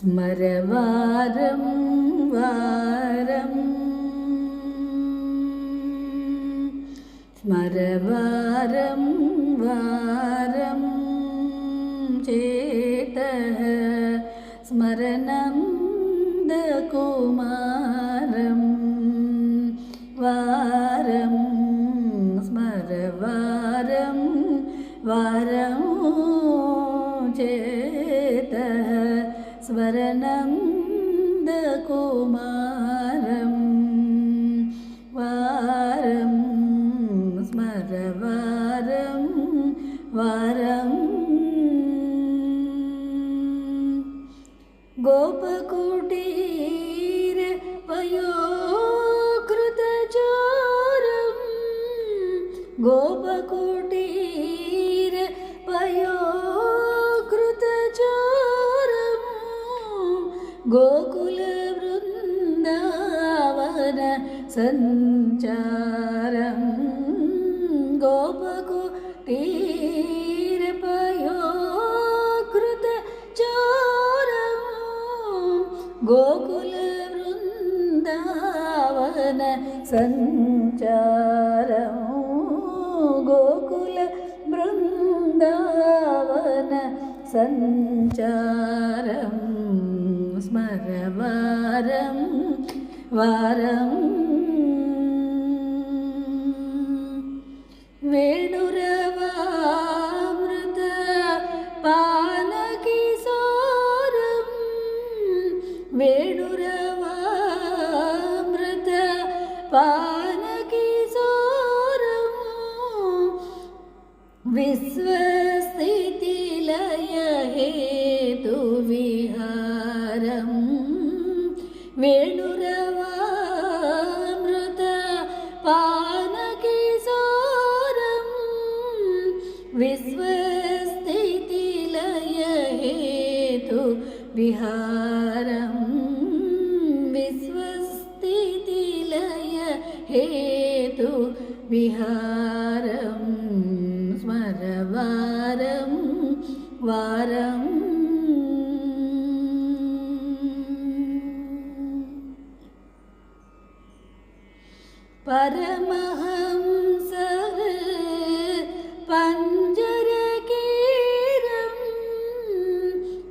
സ്മരവാരം വാരം. സ്മരവാരം വാരം. ചേത സ്മരണം കുമാരം. വാരം സ്മരവാരം വാരം ചേത സ്മരണം കുമാരം. വാരം സ്മരവാരം വാരം. ഗോപകുടീര గోకుల వృందావన సంచారం. గోపకు తీరపయోకృత చారం. గోకుల వృందావన సంచారం. గోకుల బృందావన సంచారం. സ്മരവാരം വാരം. വേണുരവാമൃത പാനകിസോരം വേണുരവാമൃത പാനകിസോരം വിശ്വസ്ഥിതിലയ ഹേതുവിഹാരം വേണുരവാമൃത പാനകിസോരം വിശ്വസ്ഥിതിലയ ഹേതു വിഹാരം. വിശ്വസ്ഥിതിലയ ഹേതു വിഹാരം. സ്മരവാരം. വാരം പരമഹംസ പഞ്ചരകീരം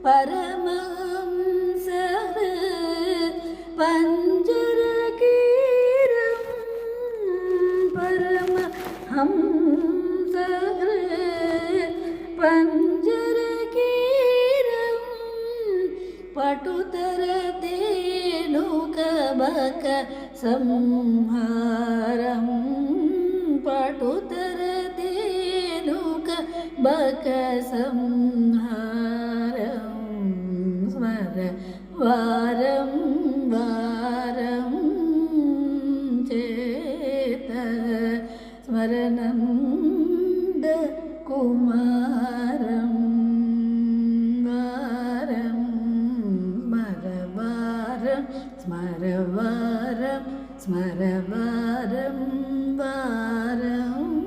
പരമഹംസ പഞ്ചരകീരം പരമഹംസ പഞ്ചരകീരം പട്ടുതരതേനുകബക സംഹാരം പട്ടുതരതേനുക ബക സംഹാരം വാരം വാരം ചേത സ്മരണം കുമാരം സ്മരവാരം സ്മരവാരം വാരം.